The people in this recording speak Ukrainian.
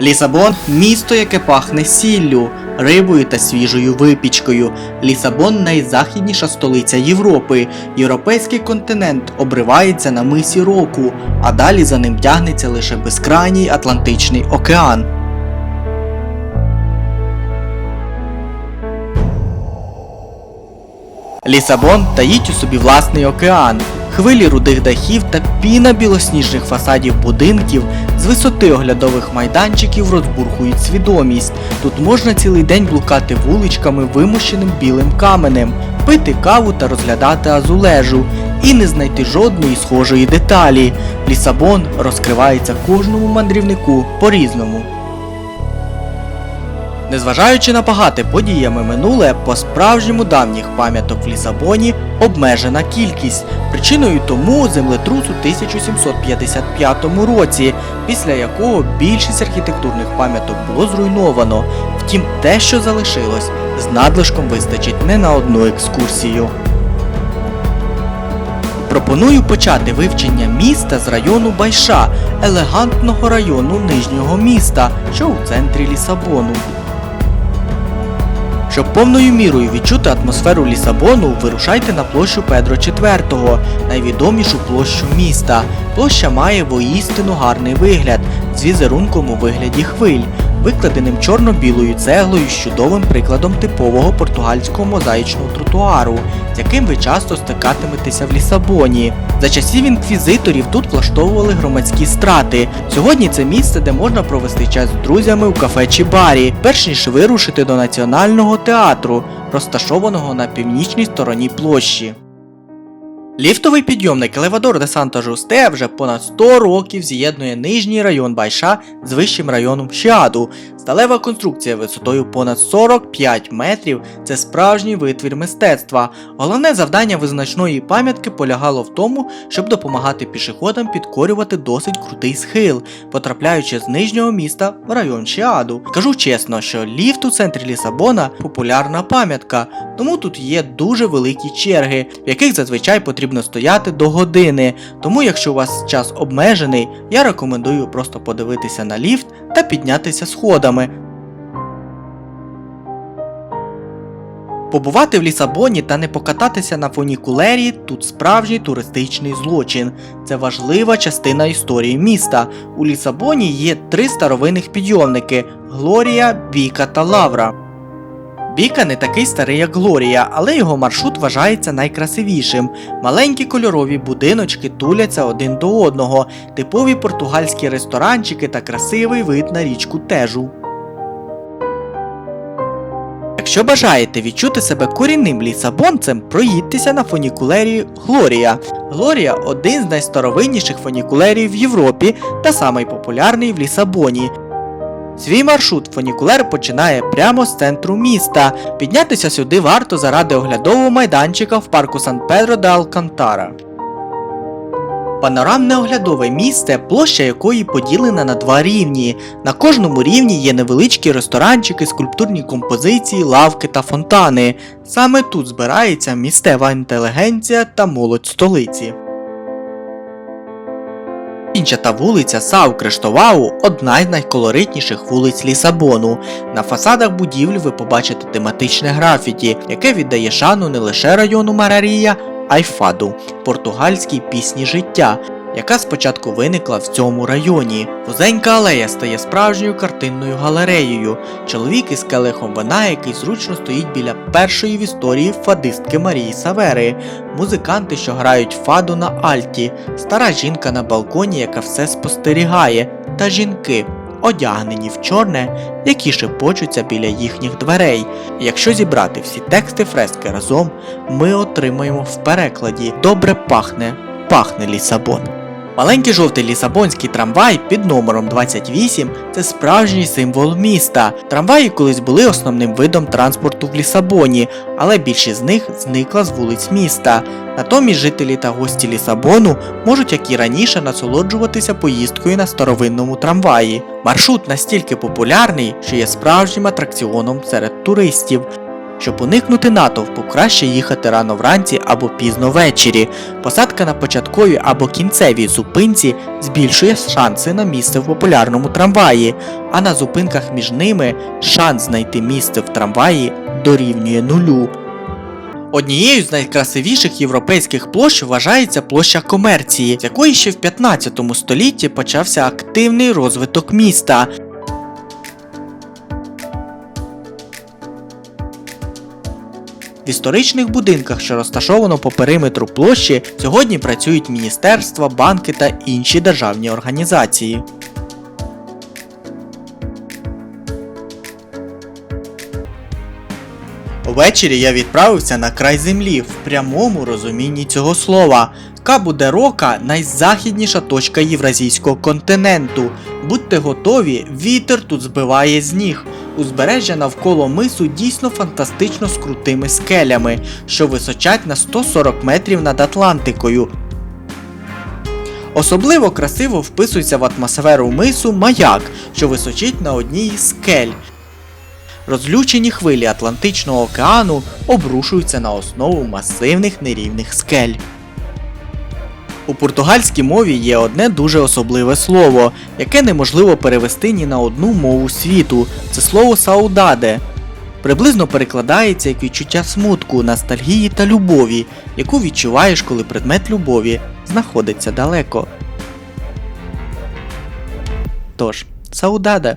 Лісабон місто, яке пахне сіллю, рибою та свіжою випічкою. Лісабон найзахідніша столиця Європи. Європейський континент обривається на мисі року, а далі за ним тягнеться лише безкрайній Атлантичний океан. Лісабон таїть у собі власний океан, хвилі рудих дахів та піна білосніжних фасадів будинків з висоти оглядових майданчиків розбурхують свідомість. Тут можна цілий день блукати вуличками вимощеним білим каменем, пити каву та розглядати азулежу, і не знайти жодної схожої деталі. Лісабон розкривається кожному мандрівнику по-різному. Незважаючи на багате подіями минуле, по справжньому давніх пам'яток в Лісабоні обмежена кількість. Причиною тому землетрус у 1755 році, після якого більшість архітектурних пам'яток було зруйновано. Втім, те, що залишилось, з надлишком вистачить не на одну екскурсію. Пропоную почати вивчення міста з району Байша, елегантного району нижнього міста, що у центрі Лісабону. Щоб повною мірою відчути атмосферу Лісабону, вирушайте на площу Педро IV, найвідомішу площу міста. Площа має воістину гарний вигляд з візерунком у вигляді хвиль, викладеним чорно-білою цеглою з чудовим прикладом типового португальського мозаїчного тротуару, з яким ви часто стикатиметеся в Лісабоні. За часів інквізиторів тут влаштовували громадські страти. Сьогодні це місце, де можна провести час з друзями у кафе чи барі, перш ніж вирушити до національного театру, розташованого на північній стороні площі. Ліфтовий підйомник Елевадор де Санта Жусте вже понад 100 років з'єднує нижній район Байша з вищим районом Шіаду. Сталева конструкція висотою понад 45 метрів це справжній витвір мистецтва. Головне завдання визначної пам'ятки полягало в тому, щоб допомагати пішоходам підкорювати досить крутий схил, потрапляючи з нижнього міста в район Шіаду. Кажу чесно, що ліфт у центрі Лісабона популярна пам'ятка, тому тут є дуже великі черги, в яких зазвичай потрібно стояти до години. Тому, якщо у вас час обмежений, я рекомендую просто подивитися на ліфт та піднятися сходами. Побувати в Лісабоні та не покататися на фунікулері тут справжній туристичний злочин. Це важлива частина історії міста. У Лісабоні є три старовинних підйомники Глорія, Біка та Лавра. Біка не такий старий, як Глорія, але його маршрут вважається найкрасивішим. Маленькі кольорові будиночки туляться один до одного, типові португальські ресторанчики та красивий вид на річку Тежу. Якщо бажаєте відчути себе корінним лісабонцем, проїдьтеся на фунікулері Глорія. Глорія один з найстаровинніших фунікулерів в Європі та самий популярний в Лісабоні. Свій маршрут фунікулер починає прямо з центру міста. Піднятися сюди варто заради оглядового майданчика в парку Сан Педро де Алкантара. Панорамне оглядове місце, площа якої поділена на два рівні. На кожному рівні є невеличкі ресторанчики, скульптурні композиції, лавки та фонтани. Саме тут збирається місцева інтелігенція та молодь столиці. Та вулиця Сау Криштовау одна з найколоритніших вулиць Лісабону. На фасадах будівлі ви побачите тематичне графіті, яке віддає шану не лише району Марарія, а й фаду португальській пісні життя, яка спочатку виникла в цьому районі. Вузенька алея стає справжньою картинною галереєю. Чоловік із келихом вина, який зручно стоїть біля першої в історії фадистки Марії Савери, музиканти, що грають фаду на альті, стара жінка на балконі, яка все спостерігає, та жінки. Одягнені в чорне, які шепочуться біля їхніх дверей. Якщо зібрати всі тексти фрески разом, ми отримаємо в перекладі Добре пахне, пахне Лісабон. Маленький жовтий лісабонський трамвай під номером 28 це справжній символ міста. Трамваї колись були основним видом транспорту в Лісабоні, але більшість з них зникла з вулиць міста. Натомість жителі та гості Лісабону можуть, як і раніше, насолоджуватися поїздкою на старовинному трамваї. Маршрут настільки популярний, що є справжнім атракціоном серед туристів. Щоб уникнути натовпу, краще їхати рано вранці або пізно ввечері. Посадка на початковій або кінцевій зупинці збільшує шанси на місце в популярному трамваї, а на зупинках між ними шанс знайти місце в трамваї дорівнює нулю. Однією з найкрасивіших європейських площ вважається площа комерції, з якої ще в 15 столітті почався активний розвиток міста. В історичних будинках, що розташовано по периметру площі, сьогодні працюють міністерства, банки та інші державні організації. Увечері я відправився на край землі в прямому розумінні цього слова. Кабу де Рока найзахідніша точка євразійського континенту. Будьте готові, вітер тут збиває з ніг. Узбережжя навколо мису дійсно фантастично з крутими скелями, що височать на 140 метрів над Атлантикою. Особливо красиво вписується в атмосферу мису маяк, що височить на одній із скель. Розлючені хвилі Атлантичного океану обрушуються на основу масивних нерівних скель. У португальській мові є одне дуже особливе слово, яке неможливо перевести ні на одну мову світу. Це слово саудаде. Приблизно перекладається як відчуття смутку, ностальгії та любові, яку відчуваєш, коли предмет любові знаходиться далеко. Тож, саудаде.